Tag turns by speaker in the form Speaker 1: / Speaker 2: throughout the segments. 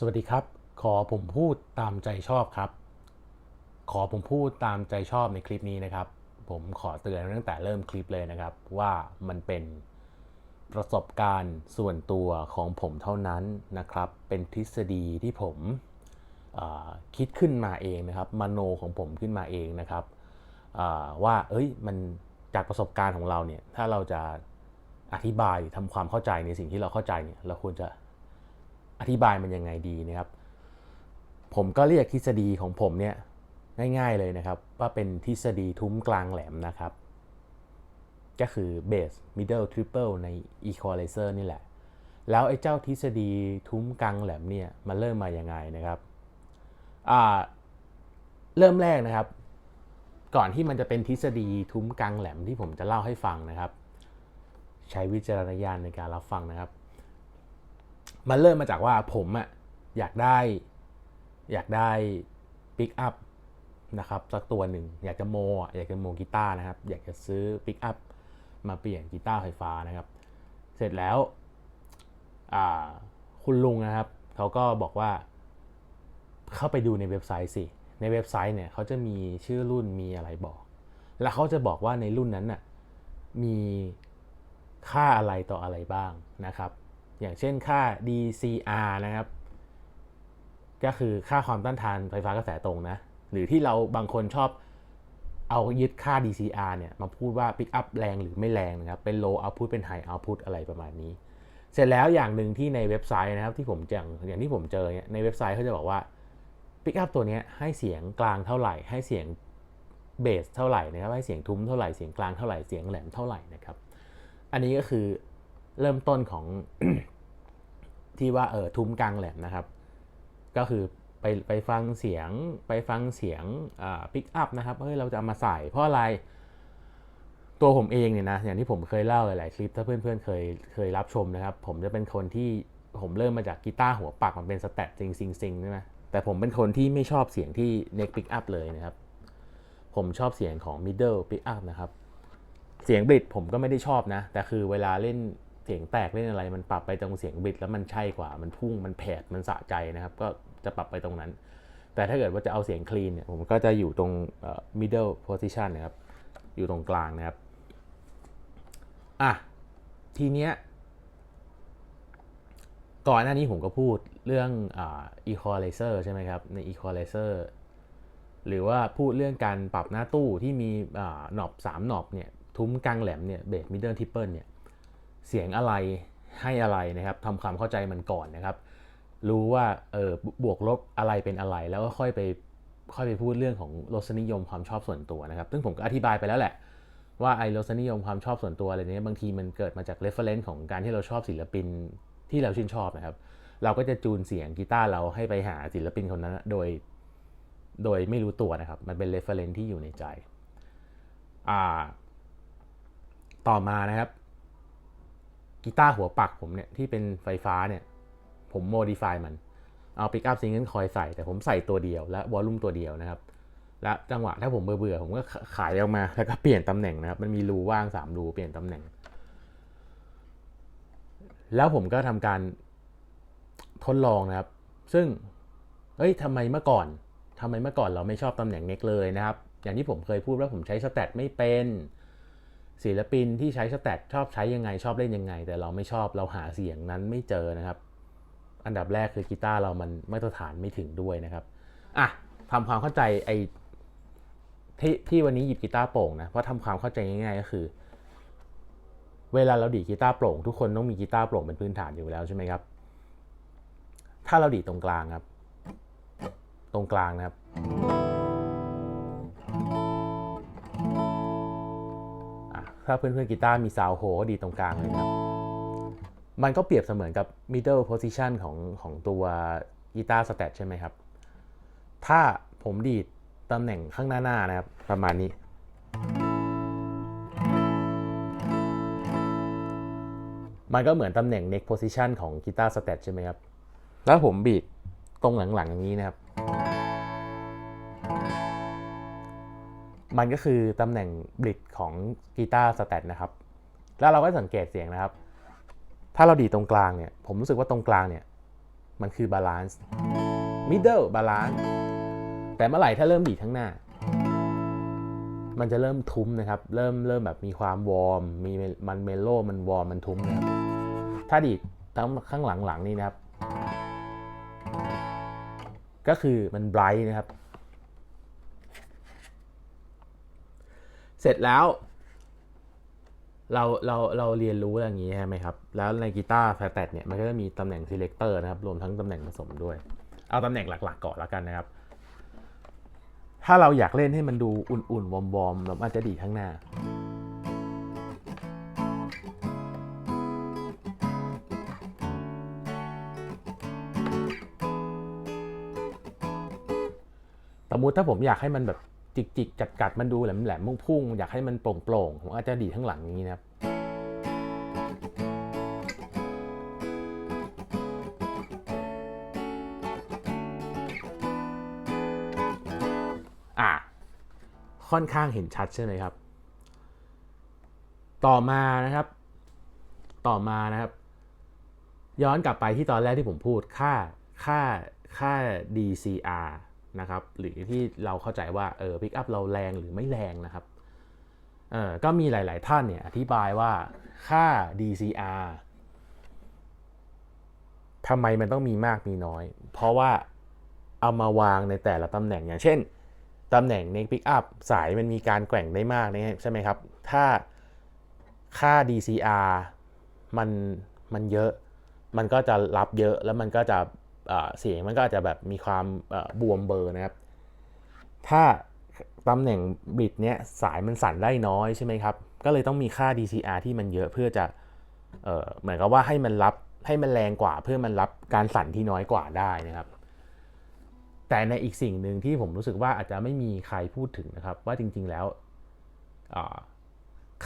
Speaker 1: สวัสดีครับ ขอผมพูดตามใจชอบครับ ขอผมพูดตามใจชอบในคลิปนี้นะครับ ผมขอเตือนตั้งแต่เริ่มคลิปเลยนะครับ ว่ามันเป็นประสบการณ์ส่วนตัวของผมเท่านั้นนะครับ เป็นทฤษฎีที่ผมคิดขึ้นมาเองนะครับมโนของผมขึ้นมาเองนะครับว่าเอ้ยมันจากประสบการณ์ของเราเนี่ยถ้าเราจะอธิบายหรือทำความเข้าใจในสิ่งที่เราเข้าใจเนี่ยเราควรจะ อธิบายมันยังไงดีนะครับ ผมก็เรียกทฤษฎีของผมเนี่ยง่ายๆเลยนะครับ ว่าเป็นทฤษฎีทุ้มกลางแหลมนะครับ ก็คือ base middle triple ใน equalizer นี่แหละ แล้วไอ้เจ้าทฤษฎีทุ้มกลางแหลมเนี่ยมันเริ่มมายังไงนะครับเริ่มแรกนะครับ ก่อนที่มันจะเป็นทฤษฎีทุ้มกลางแหลมที่ผมจะเล่าให้ฟังนะครับ ใช้วิจารณญาณในการรับฟังนะครับ มันเริ่มมาจากว่าผมอะอยากได้ อยากได้ปิกอัพนะครับสักตัวหนึ่งอยากจะโมอยากจะโมกีตาร์นะครับ อยากจะซื้อปิกอัพมาเปลี่ยนกีตาร์ไฟฟ้านะครับ เสร็จแล้วคุณลุงนะครับเขาก็บอกว่า เข้าไปดูในเว็บไซต์สิ ในเว็บไซต์เนี่ยเขาจะมีชื่อรุ่นมีอะไรบอก แล้วเขาจะบอกว่าในรุ่นนั้นน่ะมีค่าอะไรต่ออะไรบ้างนะครับ อย่างเช่นค่า DCR นะครับ ก็คือค่าความต้านทานไฟฟ้ากระแสตรงนะ หรือที่เราบางคนชอบเอายึดค่า DCR เนี่ย มาพูดว่า pick up แรงหรือไม่แรงนะครับ เป็น low output เป็น high output อะไรประมาณนี้ เสร็จแล้วอย่างหนึ่งที่ในเว็บไซต์นะครับที่ผมอย่างอย่างที่ผมเจอเนี่ยในเว็บไซต์เขาจะบอกว่าปิกอัพตัวนี้ให้เสียงกลางเท่าไหร่ ให้เสียงเบสเท่าไหร่นะครับให้เสียงทุ้มเท่าไหร่เสียงกลางเท่าไหร่เสียงแหลมเท่าไหร่นะครับ อันนี้ก็คือ เริ่มต้นของที่ว่าเออทุ้มกลางแหลมนะครับ ก็คือไปไปฟังเสียงไปฟังเสียงปิกอัพนะครับเฮ้ยเราจะเอามาใส่เพราะอะไร ตัวผมเองเนี่ยนะอย่างที่ผมเคยเล่าหลายๆคลิปถ้าเพื่อนๆเคยเคยรับชมนะครับ ผมจะเป็นคนที่ผมเริ่มมาจากกีตาร์หัวปักมันเป็นสแตทจริงซิงซิงใช่ไหมแต่ผมเป็นคนที่ไม่ชอบเสียงที่เน็กปิกอัพเลยนะครับ ผมชอบเสียงของ middle pick up นะครับ เสียงบิดผมก็ไม่ได้ชอบนะ แต่คือเวลาเล่น เสียงแตกเล่นอะไร มันปรับไปตรงเสียงบิดแล้วมันใช่กว่า มันพุ่ง มันแผด มันสะใจนะครับ ก็จะปรับไปตรงนั้น แต่ถ้าเกิดว่าจะเอาเสียงคลีนเนี่ย ผมก็จะอยู่ตรงเอ่อ middle position นะครับ อยู่ตรงกลางนะครับ อะ ทีเนี้ย ก่อนหน้านี้ผมก็พูดเรื่องอ่า equalizer ใช่ไหมครับ ใน equalizer หรือว่าพูดเรื่องการปรับหน้าตู้ที่มีอ่าหนอบ3หนอบเนี่ย ทุ้มกลางแหลมเนี่ย เบสมิดเดิลทิปเปิลเนี่ย เสียงอะไรให้อะไรนะครับทำความเข้าใจมันก่อนนะครับ รู้ว่าเออบวกลบอะไรเป็นอะไร แล้วก็ค่อยไปค่อยไปพูดเรื่องของรสนิยมความชอบส่วนตัวนะครับ ซึ่งผมก็อธิบายไปแล้วแหละ ว่าไอ้รสนิยมความชอบส่วนตัวอะไรเนี้ยบางทีมันเกิดมาจาก reference ของการที่เราชอบศิลปินที่เราชื่นชอบนะครับ เราก็จะจูนเสียงกีตาร์เราให้ไปหาศิลปินคนนั้นโดย โดยไม่รู้ตัวนะครับ มันเป็น reference ที่อยู่ในใจ อ่า ต่อมานะครับ กีตาร์หัวปักผมเนี่ยที่เป็นไฟฟ้าเนี่ยผม modify มันเอา pick up single coil ใส่แต่ผมใส่ตัวเดียวและ volume ตัวเดียวนะครับ และจังหวะถ้าผมเบื่อๆผมก็ขายออกมาแล้วก็เปลี่ยนตำแหน่งนะครับ มันมีรูว่าง3รูเปลี่ยนตำแหน่ง แล้วผมก็ทำการทดลองนะครับ ซึ่งเอ้ยทำไมเมื่อก่อนทำไมเมื่อก่อนเราไม่ชอบตำแหน่งเน็กเลยนะครับ อย่างที่ผมเคยพูดว่าผมใช้สแตทไม่เป็น ศิลปินที่ใช้สแตทชอบใช้ยังไงชอบเล่นยังไง แต่เราไม่ชอบเราหาเสียงนั้นไม่เจอนะครับ อันดับแรกคือกีตาร์เรามันมาตรฐานไม่ถึงด้วยนะครับอะทำความเข้าใจไอ้ที่ที่วันนี้หยิบกีตาร์โปร่งนะเพราะทำความเข้าใจง่ายๆก็คือ เวลาเราดีกีตาร์โปร่ง ทุกคนต้องมีกีตาร์โปร่งเป็นพื้นฐานอยู่แล้วใช่ไหมครับ ถ้าเราดีตรงกลางครับ ตรงกลางนะครับ ถ้าเพื่อนๆกีตาร์มีซาวโฮก็ดีตรงกลางเลยครับ มันก็เปรียบเสมือนกับ middle position ของของตัวกีตาร์สแตทใช่ไหมครับ ถ้าผมดีดตำแหน่งข้างหน้าหน้านะครับ ประมาณนี้ มันก็เหมือนตำแหน่ง neck position ของกีตาร์สแตทใช่ไหมครับ แล้วผมบีดตรงหลังๆอย่างนี้นะครับ มันก็คือตำแหน่งบิดของกีตาร์สแตทนะครับ แล้วเราก็สังเกตเสียงนะครับ ถ้าเราดีตรงกลางเนี่ย ผมรู้สึกว่าตรงกลางเนี่ย มันคือบาลานซ์ middle balance แต่เมื่อไหร่ถ้าเริ่มดีดข้งหน้า มันจะเริ่มทุ้มนะครับ เริ่มเริ่มแบบมีความวอร์ม มีมันเมโลมันวอร์ม มันทุ้มนะครับ ถ้าดีทั้งข้างหลังๆนี่นะครับ ก็คือมันไบรท์นะครับ เสร็จแล้ว เราเราเราเรียนรู้อย่างนี้ใช่ไหมครับ แล้วในกีตาร์แฟลตตเนี่ยมันก็จะมีตำแหน่ง selector นะครับ รวมทั้งตำแหน่งผสมด้วย เอาตำแหน่งหลัก ๆ ก่อนแล้วกันนะครับ ถ้าเราอยากเล่นให้มันดูอุ่นๆ วอมๆเราอาจจะดีข้างหน้าสมมติถ้าผมอยากให้มันแบบ จิกจิกจัดกัดมันดูแหลมแหลมๆพุ่งอยากให้มันโปร่งโปร่งผมอาจจะดีดข้างหลังนี้นะครับอะค่อนข้างเห็นชัดใช่ไหมครับ ต่อมานะครับ ต่อมานะครับ ย้อนกลับไปที่ตอนแรกที่ผมพูดค่าค่าค่า DCR นะครับหรือที่เราเข้าใจว่าเออพิกอัพเราแรงหรือไม่แรงนะครับเออก็มีหลาย ๆ ท่านเนี่ยอธิบายว่าค่า DCR ทำไมมันต้องมีมากมีน้อย เพราะว่าเอามาวางในแต่ละตำแหน่งอย่างเช่นตำแหน่ง neck pick up สายมันมีการแกว่งได้มากนะใช่ไหมครับ ถ้าค่า DCR มันมันเยอะ มันก็จะรับเยอะแล้วมันก็จะ สียงมันก็อาจจะแบบมีความบวมเบอร์นะครับ ถ้าตำแหน่งบิดเนี้ยสายมันสั่นได้น้อยใช่ไหมครับ ก็เลยต้องมีค่า DCR ที่มันเยอะเพื่อจะเออเหมือนกับว่าให้มันรับให้มันแรงกว่า เพื่อมันรับการสั่นที่น้อยกว่าได้นะครับ แต่ในอีกสิ่งหนึ่งที่ผมรู้สึกว่าอาจจะไม่มีใครพูดถึงนะครับ ว่าจริงๆแล้ว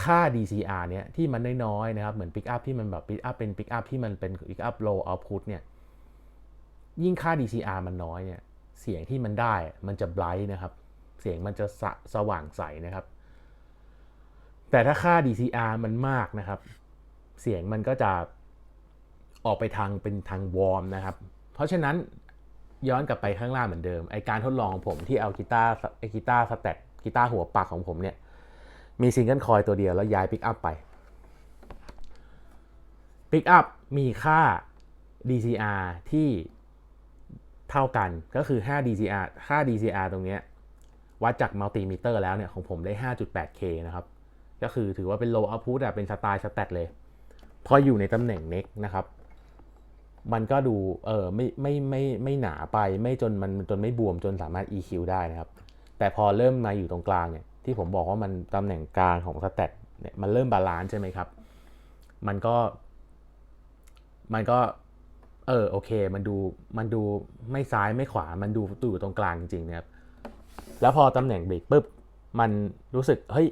Speaker 1: ค่า DCR เนี้ยที่มันน้อยๆนะครับ เหมือน Pick Up ที่มันแบบ Pick Up เป็น Pick Up ที่มันเป็น Pick Up low output เนี่ย ยิ่งค่า DCR มันน้อยเนี่ยเสียงที่มันได้มันจะ bright นะครับ เสียงมันจะสะสว่างใสนะครับ แต่ถ้าค่า DCR มันมากนะครับ เสียงมันก็จะออกไปทางเป็นทางวอร์มนะครับ เพราะฉะนั้นย้อนกลับไปข้างล่างเหมือนเดิมไอการทดลองของผมที่เอากีตาร์ไอกีตาร์สแตทกีตาร์หัวปักของผมเนี่ย มีซิงเกิลคอยตัวเดียวแล้วย้ายปิกอัพไปปิกอัพมีค่า DCR ที่ เท่ากันก็คือ 5 DCR ค่า DCR ตรงนี้วัดจากมัลติมิเตอร์แล้วเนี่ยของผมได้ 5.8K นะครับ ก็คือถือว่าเป็น low output อะเป็นสไตล์สแตทเลย พออยู่ในตำแหน่ง neck นะครับ มันก็ดูเออไม่ไม่ไม่ไม่หนาไปไม่จนมันจนไม่บวมจนสามารถ EQ ได้นะครับ แต่พอเริ่มมาอยู่ตรงกลางเนี่ยที่ผมบอกว่ามันตำแหน่งกลางของสแตทเนี่ยมันเริ่มบาลานซ์ใช่ไหมครับ มันก็มันก็ ออโอเค มันดูมันดูไม่ซ้ายไม่ขวามันดูอยู่ตรงกลางจริงๆนะครับแล้วพอตำแหน่งเบรกปุ๊บมันรู้สึกเฮ้ย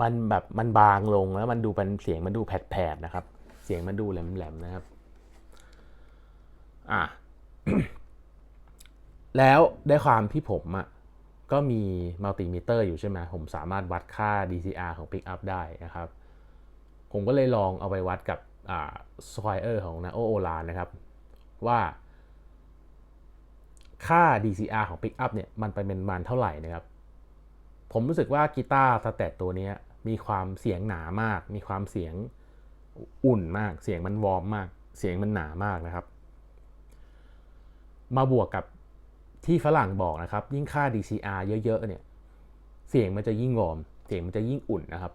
Speaker 1: มันแบบมันบางลงแล้วมันดูเป็นเสียงมันดูแผดๆนะครับ เสียงมันดูแหลมๆนะครับอะแล้วได้ความที่ผมอะ่ะก็มีมัลติมิเตอร์อยู่ใช่ไหมผมสามารถวัดค่า DCR ของ Pickup ได้นะครับ ผมก็เลยลองเอาไปวัดกับ สควอเออร์ของนาโอโอลานนะครับ ว่า ค่า DCR ของ Pickup เนี่ยมันไปเป็นมันเท่าไหร่นะครับ ผมรู้สึกว่ากีตาร์สแตทตัวนี้มีความเสียงหนามาก มีความเสียงอุ่นมาก เสียงมันวอร์มมาก เสียงมันหนามากนะครับ มาบวกกับที่ฝรั่งบอกนะครับ ยิ่งค่า DCR เยอะๆเนี่ย เสียงมันจะยิ่งวอร์ม เสียงมันจะยิ่งอุ่นนะครับ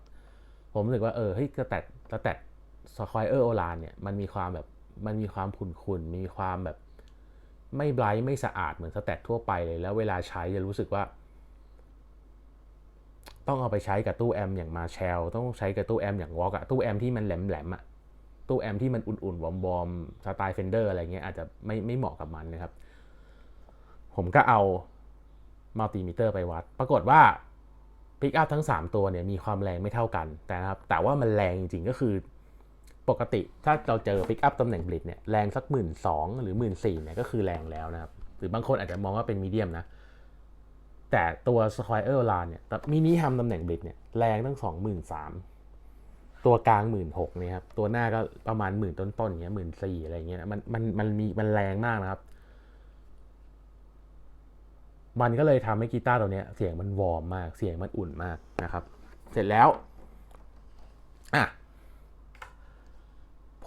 Speaker 1: ผมรู้สึกว่าเออเฮ้ยสแตทสแตท สควอเออร์โอลานเนี่ยมันมีความแบบมันมีความขุ่นๆ มีความแบบไม่ไบรท์ไม่สะอาดเหมือนสแตททั่วไปเลย แล้วเวลาใช้จะรู้สึกว่า ต้องเอาไปใช้กับตู้แอมอย่างมาแชลต้องใช้กับตู้แอมอย่างวอล์กอะตู้แอมที่มันแหลมๆอะตู้แอมที่มันอุ่นๆ วอร์มๆสไตล์เฟนเดอร์อะไรเงี้ยอาจจะไม่ไม่เหมาะกับมันนะครับ ผมก็เอามัลติมิเตอร์ไปวัด ปรากฏว่าพิกอัพทั้ง 3 ตัวเนี่ยมีความแรงไม่เท่ากันแต่นะครับแต่ว่ามันแรงจริงๆก็คือ ปกติถ้าเราเจอพิกอัพตำแหน่งบลิดเนี่ยแรงสักหมื่นสองหรือหมื่นสี่เนี่ยก็คือแรงแล้วนะครับ หรือบางคนอาจจะมองว่าเป็นมีเดียมนะ แต่ตัว Squire l a n เนี่ยมินิฮัมตำแหน่งบลิดเนี่ยแรงตั้ง23,000ตตัวกลางหมื่นหกเนี่ยครับ ตัวหน้าก็ประมาณหมื่นต้นๆอย่างเงี้ยหมื่นสี่อะไรเงี้ยมันมันมันมีมันแรงมากนะครับ มันก็เลยทำให้กีตาร์ตัวเนี้ยเสียงมันวอร์มมากเสียงมันอุ่นมากนะครับ เสร็จแล้วอะ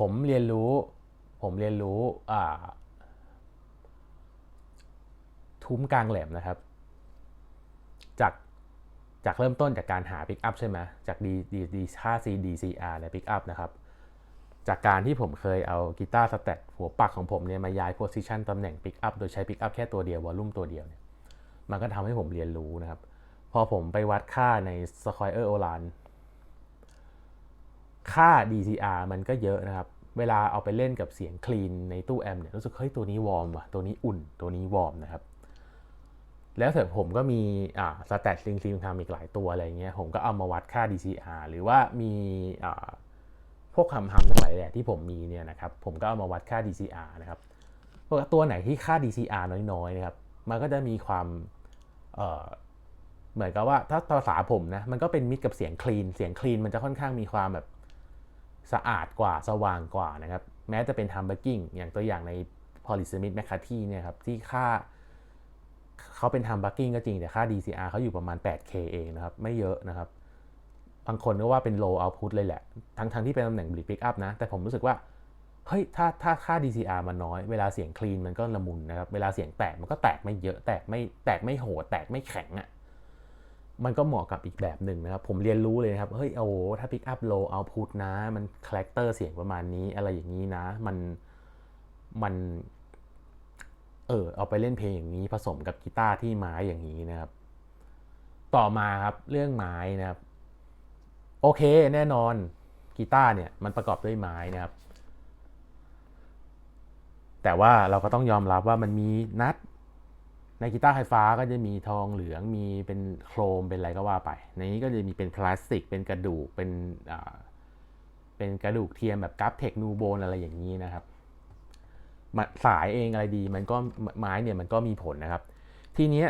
Speaker 1: ผมเรียนรู้ ผมเรียนรู้ทุ้มกลางแหลมนะครับ จากจากเริ่มต้นจากการหาปิกอัพใช่ไหมจาก D D D ค่า C D C R ในปิกอัพนะครับ จากการที่ผมเคยเอากีตาร์สแตทหัวปักของผมเนี่ยมาย้ายโพซิชันตำแหน่งปิกอัพโดยใช้ปิกอัพแค่ตัวเดียววอลลุ่มตัวเดียวเนี่ยมันก็ทำให้ผมเรียนรู้นะครับ พอผมไปวัดค่าใน Squire o l a n ค่า DCR มันก็เยอะนะครับ เวลาเอาไปเล่นกับเสียงคลีนในตู้แอมเนี่ยรู้สึกเฮ้ยตัวนี้วอร์มว่ะตัวนี้อุ่นตัวนี้วอร์มนะครับ แล้วเสร็จผมก็มีอ่าสแตทซิงซิงทำอีกหลายตัวอะไรเงี้ยผมก็เอามาวัดค่า DCR หรือว่ามีอ่าพวกคำทำทั้งหลายแหละที่ผมมีเนี่ยนะครับผมก็เอามาวัดค่า DCR นะครับพว่าตัวไหนที่ค่า DCR น้อยๆนะครับมันก็จะมีความเอ่อเหมือนกับว่าถ้าภาษาผมนะมันก็เป็นมิตรกับเสียงคลีน เสียงคลีนมันจะค่อนข้างมีความแบบ สะอาดกว่าสว่างกว่านะครับ แม้จะเป็นทัมเบอร์กิ้งอย่างตัวอย่างใน Polysmith m c c a r t h y เนี่ยครับที่ค่าเขาเป็นทำบักกิ้งก็จริง แต่ค่า DCR เขาอยู่ประมาณ 8K เองนะครับ ไม่เยอะนะครับ บางคนก็ว่าเป็น low output เลยแหละ ทั้งทั้งที่เป็นตำแหน่ง bleed pick up นะ แต่ผมรู้สึกว่า เฮ้ย ถ้าถ้าค่า DCR มันน้อย เวลาเสียงคลีนมันก็ละมุนนะครับ เวลาเสียงแตกมันก็แตกไม่เยอะ แตกไม่แตกไม่โหด แตกไม่แข็งอะ่ะ มันก็เหมาะกับอีกแบบหนึ่งนะครับ ผมเรียนรู้เลยนะครับเฮ้ยโอ้ถ้า pick up low output นะ มันคาแรคเตอร์เสียงประมาณนี้อะไรอย่างนี้นะ มันมันเออเอาไปเล่นเพลงอย่างนี้ผสมกับกีตาร์ที่ไม้อย่างนี้นะครับ ต่อมาครับเรื่องไม้นะครับ โอเคแน่นอนกีตาร์เนี่ยมันประกอบด้วยไม้นะครับ แต่ว่าเราก็ต้องยอมรับว่ามันมีนัด ในกีตาร์ไฟฟ้าก็จะมีทองเหลืองมีเป็นโครมเป็นอะไรก็ว่าไป ในนี้ก็จะมีเป็นพลาสติก เป็นกระดูกเป็นเป็นกระดูกเทียมแบบกราฟเทคนูโบนอะไรอย่างนี้นะครับสายเองอะไรดี มันก็ไม้เนี่ยมันก็มีผลนะครับ ทีเนี้ย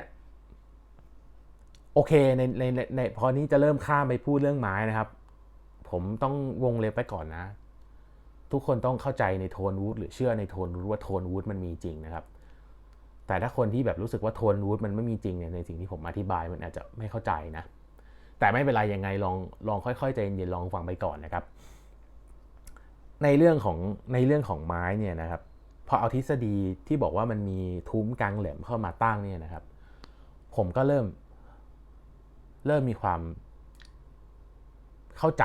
Speaker 1: โอเคในในในพอนี้จะเริ่มข้ามไปพูดเรื่องไม้นะครับ ผมต้องวงเล็บไปก่อนนะ ทุกคนต้องเข้าใจในโทนวูดหรือเชื่อในโทนวูดว่าโทนวูดมันมีจริงนะครับ แต่ถ้าคนที่แบบรู้สึกว่าโทนวูดมันไม่มีจริงเนี่ยในสิ่งที่ผมอธิบายมันอาจจะไม่เข้าใจนะ แต่ไม่เป็นไรยังไงลองลองค่อยๆใจเย็นๆลองฟังไปก่อนนะครับ ในเรื่องของในเรื่องของไม้เนี่ยนะครับพอเอาทฤษฎีที่บอกว่ามันมีทุ้มกลางแหลมเข้ามาตั้งเนี่ยนะครับ ผมก็เริ่ม เริ่มมีความเข้าใจ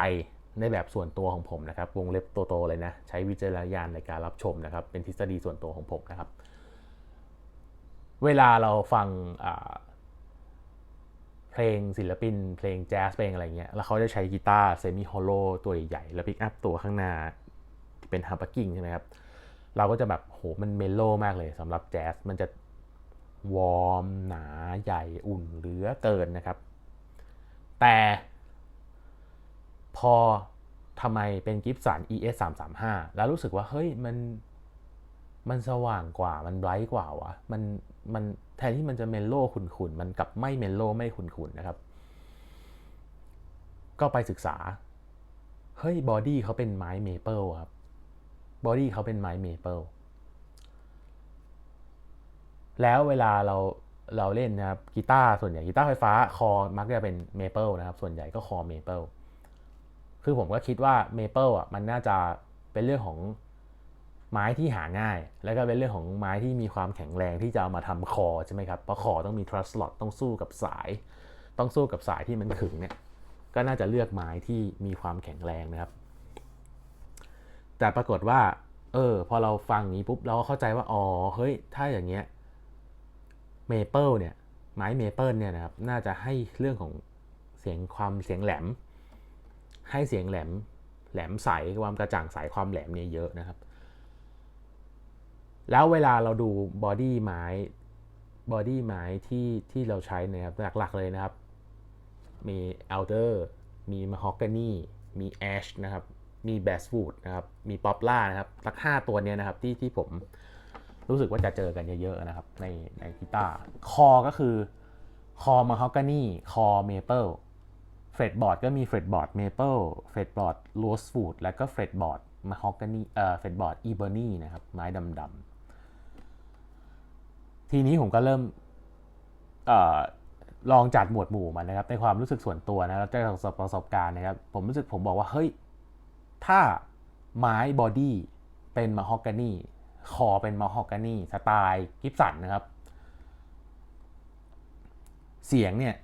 Speaker 1: ในแบบส่วนตัวของผมนะครับ วงเล็บโตๆเลยนะ ใช้วิจารณญาณในการรับชมนะครับ เป็นทฤษฎีส่วนตัวของผมนะครับ เวลาเราฟังเพลงศิลปิน เพลงแจ๊สเพลงอะไรเงี้ย แล้วเขาจะใช้กีตาร์เซมิฮอลโลตัวใหญ่ แล้วพิกอัพตัวข้างหน้าที่เป็นฮัมปักกิ้งใช่ไหมครับ เราก็จะแบบโหมันเมโลมากเลยสำหรับแจ๊สมันจะวอร์มหนาใหญ่อุ่นเหลือเกินนะครับ แต่พอทำไมเป็นกิฟสัน ES 3 3 5แล้วรู้สึกว่า เฮ้ย มัน มันสว่างกว่ามันไบรท์กว่าวะ มัน มันแทนที่มันจะเมโล่ขุนๆมันกลับไม่เมโล่ไม่ขุนๆนะครับ ก็ไปศึกษา เฮ้ยบอดี้เขาเป็นไม้เมเปิลครับบอดี้เขาเป็นไม้เมเปิลแล้วเวลาเราเราเล่นนะครับกีตาร์ส่วนใหญ่กีตาร์ไฟฟ้าคอมักจะเป็นเมเปิลนะครับ ส่วนใหญ่ก็คอเมเปิลคือผมก็คิดว่าเมเปิลอะมันน่าจะเป็นเรื่องของ ไม้ที่หาง่าย แล้วก็เป็นเรื่องของไม้ที่มีความแข็งแรงที่จะเอามาทำคอใช่ไหมครับเพราะคอต้องมีทรัสลอตต้องสู้กับสาย ต้องสู้กับสายที่มันขึงเนี่ยก็น่าจะเลือกไม้ที่มีความแข็งแรงนะครับ แต่ปรากฏว่า เออ พอเราฟังนี้ปุ๊บเราก็เข้าใจว่าอ๋อเฮ้ยถ้าอย่างเงี้ยเมเปิลเนี่ยไม้เมเปิลเนี่ยนะครับน่าจะให้เรื่องของเสียงความเสียงแหลม ให้เสียงแหลมแหลมใสความกระจ่างใสความแหลมเนี่ยเยอะนะครับ แล้วเวลาเราดูบอดี้ไม้บอดี้ไม้ที่ที่เราใช้นะครับหลักๆเลยนะครับ มีเอลเดอร์มีม a ฮอกกานีมีแอชนะครับ มีแบสวูดนะครับ มีป๊อปล่านะครับสักห้าตัวเนี้ยนะครับที่ที่ผมรู้สึกว่าจะเจอกันเยอะๆนะครับ ในในกีตาร์คอก็คือคอมาฮอกกานีคอเมเปิลเฟรดบอร์ดก็มีเฟรดบอร์ดเมเปิลเฟรดบอร์ดโรสฟูดแล้วก็เฟรดบอร์ดมาฮอกกานีเอ่อเฟรดบอร์ดอีเบอร์นีนะครับไม้ดำๆ ทีนี้ผมก็เริ่มออลองจัดหมวดหมู่มันนะครับ ในความรู้สึกส่วนตัวนะแล้วจากประสบการณ์นะครับ ผมรู้สึกผมบอกว่า เฮ้ย ถ้าไม้บอดี้เป็นมาฮอกกานีคอเป็นมาฮอกกานีสไตล์กิฟสันนะครับ เสียงเนี่ย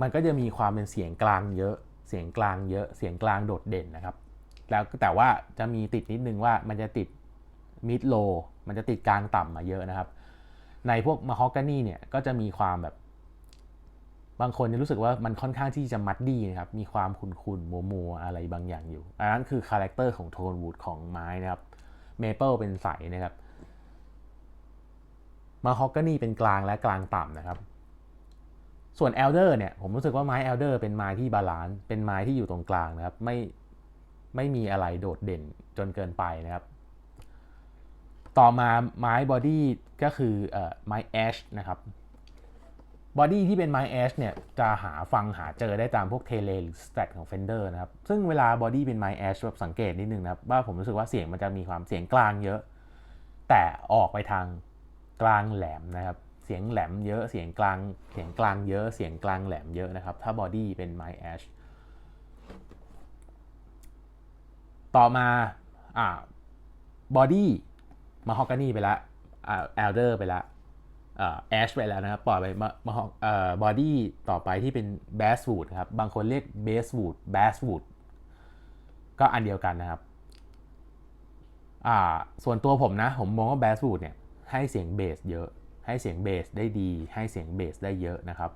Speaker 1: มันก็จะมีความเป็นเสียงกลางเยอะ เสียงกลางเยอะ เสียงกลางโดดเด่นนะครับ แล้วแต่ว่าจะมีติดนิดนึงว่ามันจะติดมิดโล มันจะติดกลางต่ำมาเยอะนะครับ ในพวกมาฮอกกานีเนี่ยก็จะมีความแบบ บางคนจะรู้สึกว่ามันค่อนข้างที่จะมัดดีนะครับ มีความคุนคุนมัวมัวๆอะไรบางอย่างอยู่ อันนั้นคือคาแรคเตอร์ของโทนวูดของไม้นะครับเมเปิลเป็นใสนะครับมาฮอกกานีเป็นกลางและกลางต่ำนะครับ ส่วนเอลเดอร์เนี่ยผมรู้สึกว่าไม้เอลเดอร์เป็นไม้ที่บาลานซ์เป็นไม้ที่อยู่ตรงกลางนะครับ ไม่ไม่มีอะไรโดดเด่นจนเกินไปนะครับ ต่อมาไม้บอดี้ก็คืออ่อไม้แอชนะครับบอดี้ที่เป็นไม้แอชเนี่ยจะหาฟังหาเจอได้ตามพวกเทเลหรือสแตทของ Fender นะครับ ซึ่งเวลาบอดี้เป็นไม้แอชแบบสังเกตนิดนึงนะครับ ว่าผมรู้สึกว่าเสียงมันจะมีความเสียงกลางเยอะ แต่ออกไปทางกลางแหลมนะครับ เสียงแหลมเยอะเสียงกลางเสียงกลางเยอะเสียงกลางแหลมเยอะนะครับ ถ้าบอดี้เป็นไม้แอชต่อมาอ่าบอดี้ มาฮอกกานีไปแล้วอ่าแอลเดอร์ไปแล้วอ่าแอชไปแล้วนะครับปล่อยไปมามาเอ่อบอดี้ต่อไปที่เป็นแบสวูดครับ บางคนเรียกเบสวูดแบสวูดก็อันเดียวกันนะครับอ่าส่วนตัวผมนะ ผมมองว่าแบสวูดเนี่ยให้เสียงเบสเยอะ ให้เสียงเบสได้ดี ให้เสียงเบสได้เยอะนะครับ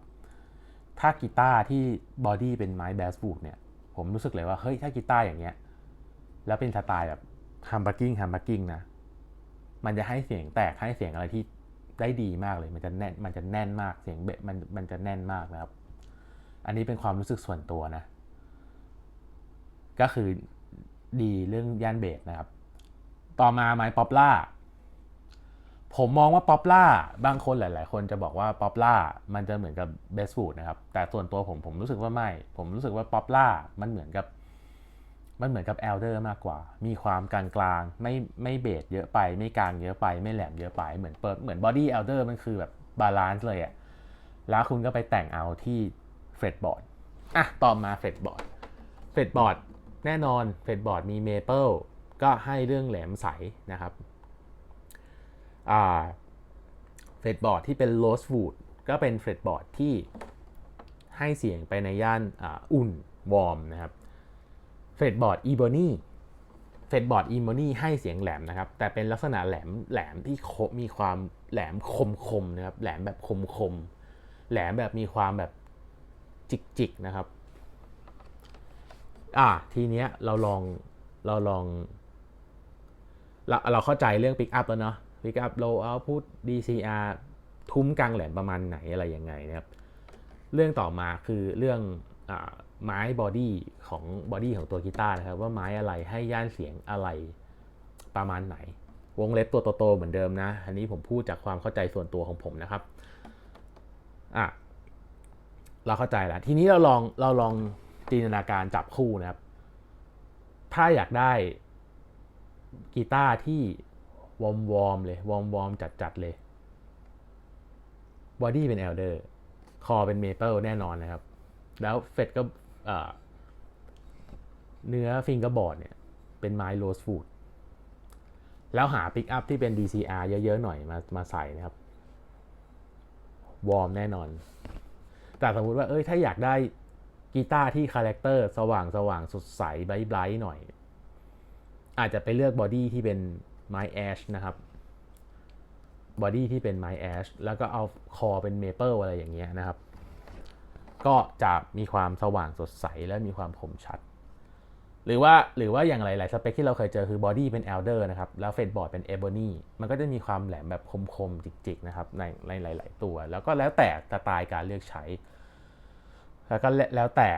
Speaker 1: ถ้ากีตาร์ที่บอดี้เป็นไม้แบสวูดเนี่ย ผมรู้สึกเลยว่า เฮ้ย ถ้ากีตาร์อย่างเงี้ย แล้วเป็นสไตล์แบบฮัมบักกิ้งฮัมบักกิ้งนะ มันจะให้เสียงแตกให้เสียงอะไรที่ได้ดีมากเลย มันจะแน่นมันจะแน่นมากเสียงเบสมันมันจะแน่นมากนะครับ อันนี้เป็นความรู้สึกส่วนตัวนะ ก็คือดีเรื่องย่านเบสนะครับ ต่อมาไม้ป๊อปล่าผมมองว่าป๊อปล่าบางคนหลาย ๆ คนจะบอกว่าป๊อปล่ามันจะเหมือนกับเบสฟูดนะครับ แต่ส่วนตัวผมผมรู้สึกว่าไม่ ผมรู้สึกว่าป๊อปล่ามันเหมือนกับ มันเหมือนกับแอลเดอร์มากกว่า มีความกลางกลางไม่ไม่เบสเยอะไป ไม่กลางเยอะไป ไม่แหลมเยอะไป เหมือนเปิดเหมือนบอดี้แอลเดอร์มันคือแบบบาลานซ์เลยอะแล้วคุณก็ไปแต่งเอาที่เฟรดบอร์ดอะต่อมาเฟรดบอร์ดเฟรดบอร์ดแน่นอนเฟรดบอร์ดมีเมเปิลก็ให้เรื่องแหลมใสนะครับอ่าเฟรดบอร์ดที่เป็นโรสวูดก็เป็นเฟรดบอร์ดที่ให้เสียงไปในย่านออุ่นวอร์มนะครับ เฟดบอร์ดอีโบนีเฟดบอร์ดอีโบนีให้เสียงแหลมนะครับ แต่เป็นลักษณะแหลมแหลมที่มีความแหลมคมคมนะครับ แหลมแบบคมคมแหลมแบบมีความแบบจิกจิกนะครับ อะทีเนี้ยเราลองเราลองเราเราเข้าใจเรื่องปิกอัพแล้วเนาะปิกอัพโลเอาพูด DCR ทุ้มกลางแหลมประมาณไหนอะไรยังไงนะครับ เรื่องต่อมาคือเรื่องอา ไม้บอดี้ของบอดี้ของตัวกีตาร์นะครับ ว่าไม้อะไรให้ย่านเสียงอะไรประมาณไหน วงเล็บตัวโตๆเหมือนเดิมนะ อันนี้ผมพูดจากความเข้าใจส่วนตัวของผมนะครับอะเราเข้าใจแล้ว ทีนี้เราลองเราลองจินตนาการจับคู่นะครับ ถ้าอยากได้กีตาร์ที่วอมวอมเลยวอมวอมจัดๆเลยบอดี้เป็นเอลเดอร์คอเป็นเมเปิลแน่นอนนะครับ แล้วเฟดก็เเนื้อฟิงเกอร์บอร์ดเนี่ยเป็นไม้โรสฟูดแล้วหาปิกอัพที่เป็น DCR เยอะ ๆ หน่อยมามาใส่นะครับ วอร์มแน่นอน แต่สมมุติว่าเอ้ยถ้าอยากได้กีตาร์ที่คาแรคเตอร์สว่างสว่างสดใสไบรท์ไบรท์หน่อย อาจจะไปเลือกบอดี้ที่เป็นไม้แอชนะครับบอดี้ที่เป็นไม้แอชแล้วก็เอาคอเป็นเมเปิลอะไรอย่างเงี้ยนะครับ ก็จะมีความสว่างสดใสและมีความคมชัด หรือว่าหรือว่าอย่างหลาย ๆ สเปคที่เราเคยเจอคือบอดี้เป็นเอลเดอร์นะครับ แล้วเฟดบอร์ดเป็นเอ b บ n นีมันก็จะมีความแหลมแบบคม ๆ จิก ๆ นะครับ ในในหลาย ๆ ตัว แล้วก็แล้วแต่สไตล์การเลือกใช้ แล้วก็แล้วแต่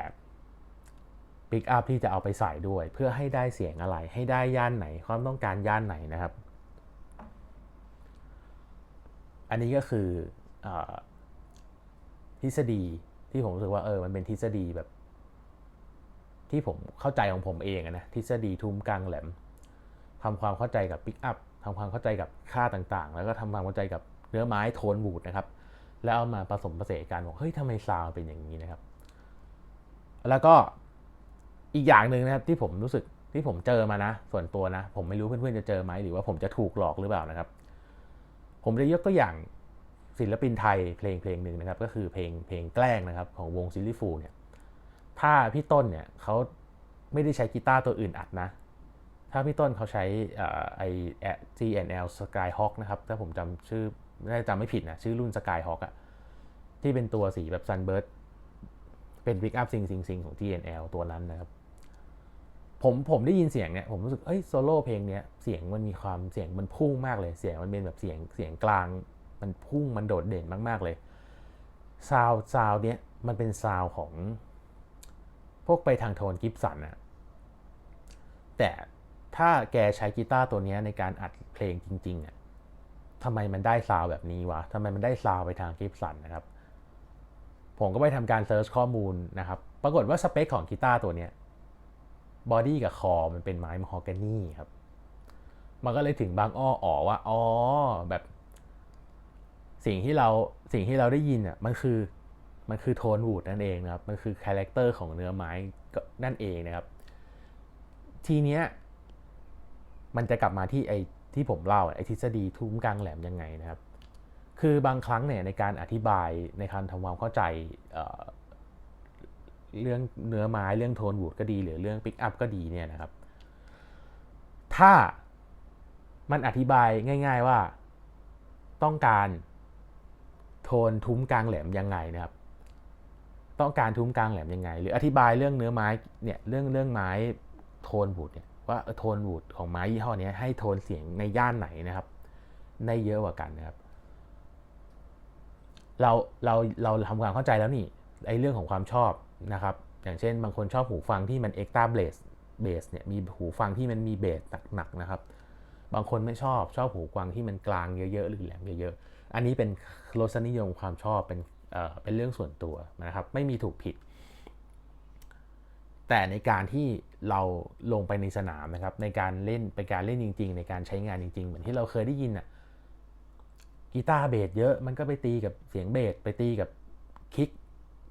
Speaker 1: ปิกอัพที่จะเอาไปใส่ด้วย เพื่อให้ได้เสียงอะไร ให้ได้ย่านไหน ความต้องการย่านไหนนะครับ อันนี้ก็คืออทฤษฎี ที่ผมรู้สึกว่าเออมันเป็นทฤษฎีแบบ ที่ผมเข้าใจของผมเองนะทฤษฎีทุ้มกลางแหลมทำความเข้าใจกับปิกอัพทำความเข้าใจกับค่าต่างๆ แล้วก็ทำความเข้าใจกับเนื้อไม้โทนวูดนะครับ แล้วเอามาผสมผสานกันบอกเฮ้ยทำไมซาวเป็นอย่างนี้นะครับ แล้วก็อีกอย่างหนึ่งนะครับที่ผมรู้สึกที่ผมเจอมานะ ส่วนตัวนะ ผมไม่รู้เพื่อนๆจะเจอไหมหรือว่าผมจะถูกหลอกหรือเปล่านะครับ ผมจะยกตัวอย่าง ศิลปินไทยเพลงเพลงหนึ่งนะครับ ก็คือเพลงเพลงแกล้งนะครับ ของวงซิลลี่ฟูเนี่ยถ้าพี่ต้นเนี่ยเขาไม่ได้ใช้กีตาร์ตัวอื่นอัดนะ ถ้าพี่ต้นเขาใช้ไอ GNL Skyhawk นะครับ ถ้าผมจำชื่อน่าจะจำไม่ผิดนะ ชื่อรุ่น Skyhawk อะที่เป็นตัวสีแบบ Sunbird เป็นพิกอัพซิงซิงซิงของ GNL ตัวนั้นนะครับ ผมผมได้ยินเสียงเนี่ย ผมรู้สึก เอ้ยโซโล่เพลงเนี้ย เสียงมันมีความเสียงมันพุ่งมากเลย เสียงมันเป็นแบบเสียงเสียงกลาง มันพุ่งมันโดดเด่นมาก ๆ เลยซาวซาวเนี้ยมันเป็นซาวของ พวกไปทางโทนกิฟสันนะแต่ถ้าแกใช้กีตาร์ตัวนี้ในการอัดเพลงจริงๆอะทำไมมันได้ซาวแบบนี้วะทำไมมันได้ซาวไปทางกิฟสันนะครับ ผมก็ไปทำการเซิร์ชข้อมูลนะครับ ปรากฏว่าสเปคของกีตาร์ตัวนี้บอดี้กับคอมันเป็นไม้มอฮอกานีครับ มันก็เลยถึงบางอ้ออ๋อว่า อ๋อ แบบ สิ่งที่เราสิ่งที่เราได้ยินอะมันคือมันคือโทนวูดนั่นเองนะครับ มันคือคาแรคเตอร์ของเนื้อไม้นั่นเองนะครับ ทีเนี้ยมันจะกลับมาที่ไอ้ที่ผมเล่าไอ้ทฤษฎีทุ้มกลางแหลมยังไงนะครับ คือบางครั้งเนี่ยในการอธิบายในการทำความเข้าใจเเรื่องเนื้อไม้เรื่องโทนวูดก็ดี หรือเรื่องปิกอัพก็ดีเนี่ยนะครับ ถ้ามันอธิบายง่าย ๆว่าต้องการ โทนทุ้มกลางแหลมยังไงนะครับ ต้องการทุ้มกลางแหลมยังไง หรืออธิบายเรื่องเนื้อไม้เนี่ยเรื่องเรื่องไม้โทนวูดเนี่ยว่าโทนวูดของไม้ยี่ห้อนี้ให้โทนเสียงในย่านไหนนะครับได้เยอะกว่ากันนะครับเราเราเราทำความเข้าใจแล้วนี่ไอเรื่องของความชอบนะครับ อย่างเช่นบางคนชอบหูฟังที่มันเอ็กตาเบสเบสเนี่ยมีหูฟังที่มันมีเบสหนักๆนะครับ บางคนไม่ชอบชอบหูฟังที่มันกลางเยอะๆหรือแหลมเยอะๆ อันนี้เป็นรสนิยมความชอบเป็นเอ่อเป็นเรื่องส่วนตัวนะครับ ไม่มีถูกผิด แต่ในการที่เราลงไปในสนามนะครับ ในการเล่นไปการเล่นจริง ๆ ในการใช้งานจริง ๆ เหมือนที่เราเคยได้ยินอะกีตาร์เบสเยอะมันก็ไปตีกับเสียงเบสไปตีกับคิก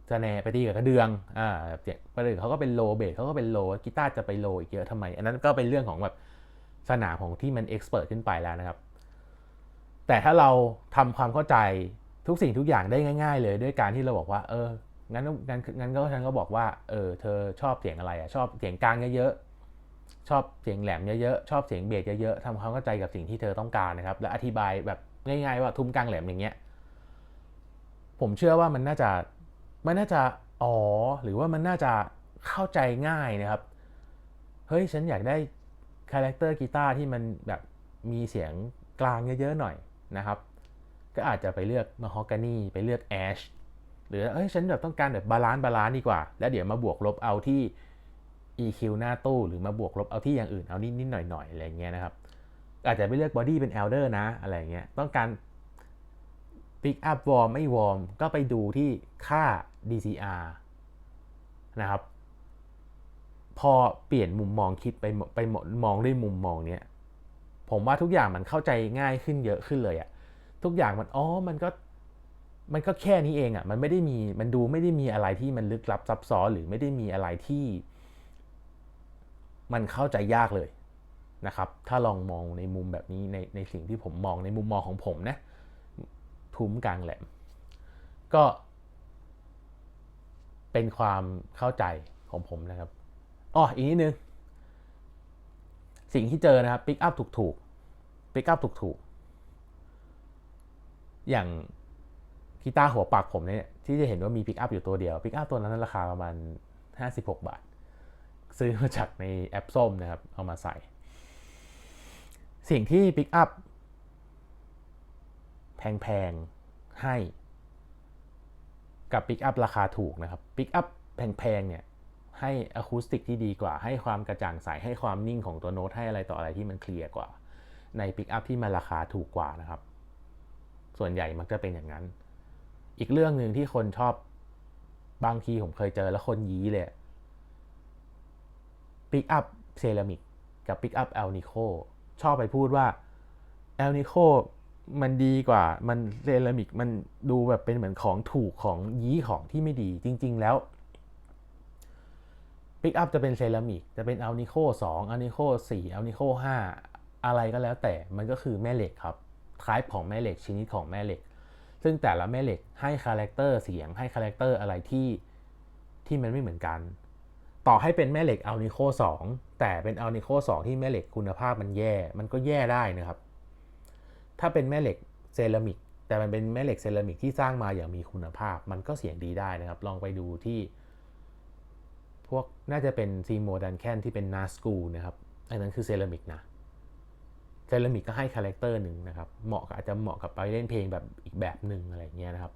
Speaker 1: สแนไปตีกับกระเดือง อ่าเสียงประเด็นเขาก็เป็นโลเบสเขาก็เป็นโลกีตาร์จะไปโลอีกเยอะทำไม อันนั้นก็เป็นเรื่องของแบบสนามของที่มันเอ็กซ์เพรสขึ้นไปแล้วนะครับ แต่ถ้าเราทำความเข้าใจทุกสิ่งทุกอย่างได้ง่าย ๆ เลยด้วยการที่เราบอกว่า เอองั้นงั้นงั้นก็ฉันก็บอกว่าเออเธอชอบเสียงอะไรอะชอบเสียงกลางเยอะๆชอบเสียงแหลมเยอะๆชอบเสียงเบสเยอะๆทำความเข้าใจกับสิ่งที่เธอต้องการนะครับ และอธิบายแบบง่าย ๆ ว่าทุ่มกลางแหลมอย่างเงี้ยผมเชื่อว่ามันน่าจะมันน่าจะอ๋อหรือว่ามันน่าจะเข้าใจง่ายนะครับเฮ้ยฉันอยากได้คาแรคเตอร์กีตาร์ที่มันแบบมีเสียงกลางเยอะๆหน่อย นะครับ ก็อาจจะไปเลือกมาฮอกกานีไปเลือกแอชหรือเอ้ยฉันแบบต้องการแบบบาลานซ์บาลานซ์ดีกว่า แล้วเดี๋ยวมาบวกลบเอาที่ EQ หน้าตู้ หรือมาบวกลบเอาที่อย่างอื่นเอานิดนิดหน่อยหน่อยอะไรเงี้ยนะครับ อาจจะไม่เลือกบอดี้เป็น elder นะอะไรเงี้ยต้องการ pick up warm ไม่ warm ก็ไปดูที่ค่า DCR นะครับ พอเปลี่ยนมุมมองคิดไปไปมองด้วยมุมมองเนี้ย ผมว่าทุกอย่างมันเข้าใจง่ายขึ้นเยอะขึ้นเลยอะทุกอย่างมันอ๋อมันก็มันก็แค่นี้เองอะ่ะ มันไม่ได้มี มันดูไม่ได้มีอะไรที่มันลึกลับซับซ้อน หรือไม่ได้มีอะไรที่ มันเข้าใจยากเลยนะครับ ถ้าลองมองในมุมแบบนี้ในในสิ่งที่ผมมองในมุมมองของผมนะทุ้มกลางแหลม ก็ เป็นความเข้าใจของผมนะครับ อ๋อ อีกนิดนึง สิ่งที่เจอนะครับปิกอัพถูกๆปิกอัพถูกๆ อย่างกีตาร์หัวปักผมเนี่ยที่จะเห็นว่ามีปิกอัพอยู่ตัวเดียวปิกอัพตัวนั้นราคาประมาณ 56 บาท ซื้อมาจากในแอปส้มนะครับ เอามาใส่ สิ่งที่ปิกอัพแพงๆให้ กับปิกอัพราคาถูกนะครับปิกอัพแพงๆเนี่ย ให้อะคูสติกที่ดีกว่า ให้ความกระจ่างใสให้ความนิ่งของตัวโน้ตให้อะไรต่ออะไรที่มันเคลียร์กว่า ในปิกอัพที่มันราคาถูกกว่านะครับ ส่วนใหญ่มักจะเป็นอย่างนั้น อีกเรื่องหนึ่งที่คนชอบบางทีผมเคยเจอแล้วคนยี้เลยปิกอัพเซรามิกกับปิกอัพแอลนิโคชอบไปพูดว่าแอลนิโคมันดีกว่า มันเซรามิกมันดูแบบเป็นเหมือนของถูกของยี้ของที่ไม่ดี จริง ๆ แล้ว ปิกอัพจะเป็นเซรามิกจะเป็นอัลนิโค2อัลนิโค4อัลนิโค5อะไรก็แล้วแต่มันก็คือแม่เหล็กครับทายของแม่เหล็กชนิดของแม่เหล็ก ซึ่งแต่ละแม่เหล็กให้คาแรคเตอร์เสียงให้คาแรคเตอร์อะไรที่ที่มันไม่เหมือนกัน ต่อให้เป็นแม่เหล็กอัลนิโค2แต่เป็นอัลนิโค2ที่แม่เหล็กคุณภาพมันแย่ มันก็แย่ได้นะครับ ถ้าเป็นแม่เหล็กเซรามิกแต่มันเป็นแม่เหล็กเซรามิกที่สร้างมาอย่างมีคุณภาพ มันก็เสียงดีได้นะครับ ลองไปดูที่ พวกน่าจะเป็นซีโมดันแคนที่เป็นนาสกูนะครับอันนั้นคือเซรามิกนะเซรามิกก็ให้คาแรคเตอร์หนึ่งนะครับ เหมาะกับอาจจะเหมาะกับไปเล่นเพลงแบบอีกแบบหนึ่งอะไรเงี้ยนะครับ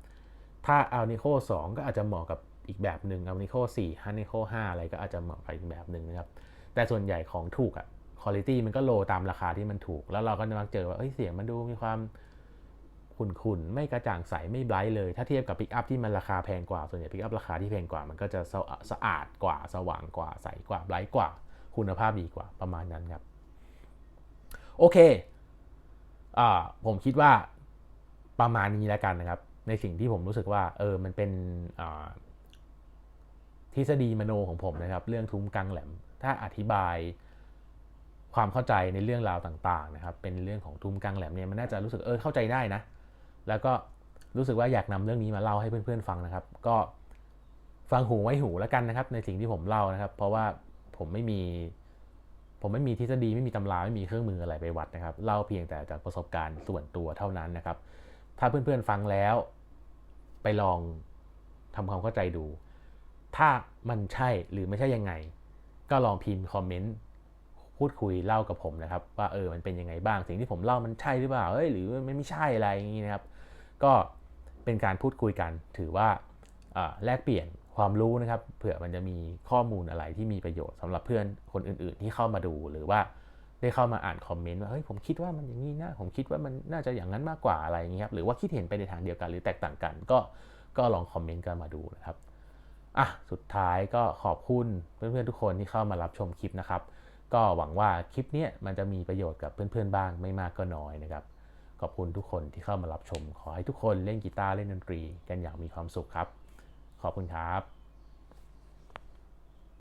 Speaker 1: ถ้าอัลนิโค2ก็อาจจะเหมาะกับอีกแบบหนึ่งอัลนิโค4ฮันนิโค5อะไรก็อาจจะเหมาะกับอีกแบบหนึ่งนะครับ แต่ส่วนใหญ่ของถูกอะคุณภาพมันก็โลตามราคาที่มันถูก แล้วเราก็มักเจอว่าเอ้ยเสียงมันดูมีความ ขุ่นๆ ไม่กระจ่างใส ไม่ไบรท์เลย ถ้าเทียบกับปิกอัพที่มันราคาแพงกว่า ส่วนใหญ่ปิกอัพราคาที่แพงกว่า มันก็จะสะสะอาดกว่า สว่างกว่า ใสกว่า ไบรท์กว่า คุณภาพดีกว่า ประมาณนั้นครับ โอเคอผมคิดว่าประมาณนี้แล้วกันนะครับ ในสิ่งที่ผมรู้สึกว่า เออ มันเป็นทฤษฎีมโนของผมนะครับ เรื่องทุ้มกังแหลม ถ้าอธิบายความเข้าใจในเรื่องราวต่างๆนะครับ เป็นเรื่องของทุ้มกังแหลมเนี่ยมันน่าจะรู้สึกเออเข้าใจได้นะ แล้วก็รู้สึกว่าอยากนำเรื่องนี้มาเล่าให้เพื่อนๆฟังนะครับ ก็ฟังหูไว้หูแล้วกันนะครับ ในสิ่งที่ผมเล่านะครับ เพราะว่าผมไม่มี ผมไม่มีทฤษฎีไม่มีตำราไม่มีเครื่องมืออะไรไปวัดนะครับเล่าเพียงแต่จากประสบการณ์ส่วนตัวเท่านั้นนะครับ ถ้าเพื่อนๆฟังแล้ว ไปลองทำความเข้าใจดู ถ้ามันใช่หรือไม่ใช่ยังไง ก็ลองพิมพ์คอมเมนต์พูดคุยเล่ากับผมนะครับ ว่าเออมันเป็นยังไงบ้าง สิ่งที่ผมเล่ามันใช่หรือเปล่าเอ้ยหรือมันไม่ใช่อะไรอย่างนี้นะครับ ก็เป็นการพูดคุยกันถือว่าแลกเปลี่ยนความรู้นะครับเผื่อมันจะมีข้อมูลอะไรที่มีประโยชน์สำหรับเพื่อนคนอื่น ๆ ที่เข้ามาดูหรือว่าได้เข้ามาอ่านคอมเมนต์ว่าเฮ้ยผมคิดว่ามันอย่างนี้นะผมคิดว่ามันน่าจะอย่างนั้นมากกว่าอะไรอย่างนี้ครับหรือว่าคิดเห็นไปในทางเดียวกันหรือแตกต่างกัน ก็ก็ลองคอมเมนต์กันมาดูนะครับอะสุดท้ายก็ขอบคุณเพื่อนๆทุกคนที่เข้ามารับชมคลิปนะครับ ก็หวังว่าคลิปนี้มันจะมีประโยชน์กับเพื่อนๆบ้างไม่มากก็น้อยนะครับ ขอบคุณทุกคนที่เข้ามารับชม ขอให้ทุกคนเล่นกีตาร์เล่นดนตรี กันอย่างมีความสุขครับ ขอบคุณครับ